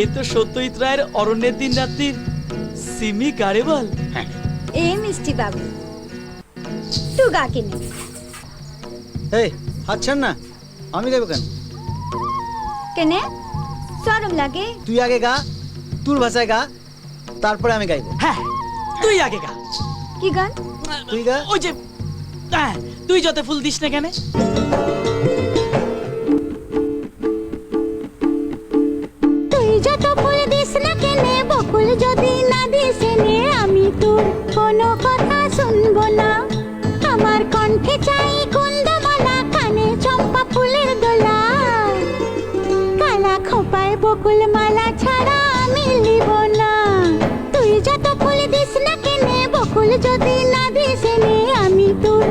এ তো সত্যজিৎ রায়ের অরণ্যের দিন রাত্রির সিমি হ্যাঁ। এ মিষ্টি বাবু তুই গা কিনে। এই হাত ছাড় না। আমি গাইবো কেন? কেনে? সরম লাগে। তুই আগে গা তোর ভাষায় গা তারপরে আমি গাইবো। হ্যাঁ তুই আগে গা। কি গান? তুই গা। ওই যে হ্যাঁ তুই যত ফুল দিস না কেন। কোনো কথা শুনব না। আমার কণ্ঠে চাই কুন্দমালা, কানে চম্পা ফুলের দোলা। কালা খোপায় বকুল মালা ছাড়া আমি লিব না। তুই যত ফুল দিস না কেনে, বকুল যদি না দিস আমি তোর